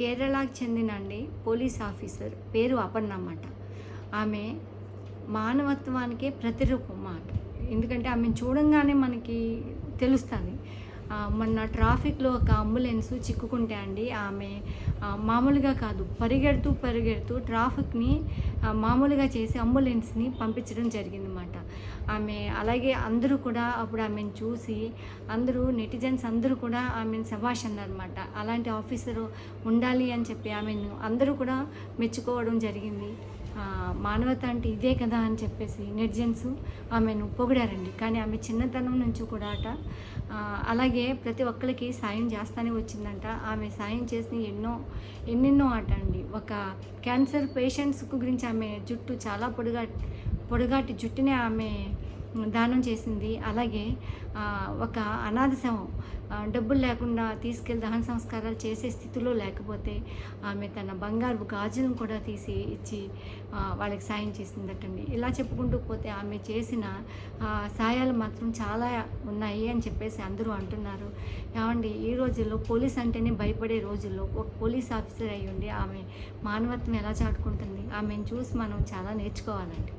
కేరళకు చెందిన అండి పోలీస్ ఆఫీసర్. పేరు అపర్ణ అన్నమాట. ఆమె మానవత్వానికే ప్రతిరూపం మాట. ఎందుకంటే ఆమెను చూడంగానే మనకి తెలుస్తుంది. మొన్న ట్రాఫిక్లో ఒక అంబులెన్స్ చిక్కుకుంటే అండి ఆమె మామూలుగా కాదు పరిగెడుతూ పరిగెడుతూ ట్రాఫిక్ని మామూలుగా చేసి అంబులెన్స్ని పంపించడం జరిగిందన్నమాట. ఆమె అలాగే అందరూ కూడా అప్పుడు ఆమెను చూసి అందరూ నెటిజన్స్ అందరూ కూడా ఆమెను శభాష్ అన్నారన్నమాట. అలాంటి ఆఫీసరు ఉండాలి అని చెప్పి ఆమెను అందరూ కూడా మెచ్చుకోవడం జరిగింది. మానవత అంటే ఇదే కదా అని చెప్పేసి నెటిజన్స్ ఆమెను పొగిడారండి. కానీ ఆమె చిన్నతనం నుంచి కూడా అట. అలాగే ప్రతి ఒక్కరికి సాయం చేస్తానే వచ్చిందంట. ఆమె సాయం చేసిన ఎన్నో ఎన్నెన్నో ఆట అండి. ఒక క్యాన్సర్ పేషెంట్స్ గురించి ఆమె జుట్టు చాలా పొడుగా పొడుగాటి జుట్టునే ఆమె దానం చేసింది. అలాగే ఒక అనాథ శవం డబ్బులు లేకుండా తీసుకెళ్ళి దహన సంస్కారాలు చేసే స్థితిలో లేకపోతే ఆమె తన బంగారు గాజులను కూడా తీసి ఇచ్చి వాళ్ళకి సాయం చేసిందటండి. ఇలా చెప్పుకుంటూ పోతే ఆమె చేసిన సాయాలు మాత్రం చాలా ఉన్నాయి అని చెప్పేసి అందరూ అంటున్నారు. ఏమండి ఈ రోజుల్లో పోలీస్ అంటేనే భయపడే రోజుల్లో ఒక పోలీస్ ఆఫీసర్ అయ్యి ఉండి ఆమె మానవత్వం ఎలా చాటుకుంటుంది? ఆమెను చూసి మనం చాలా నేర్చుకోవాలండి.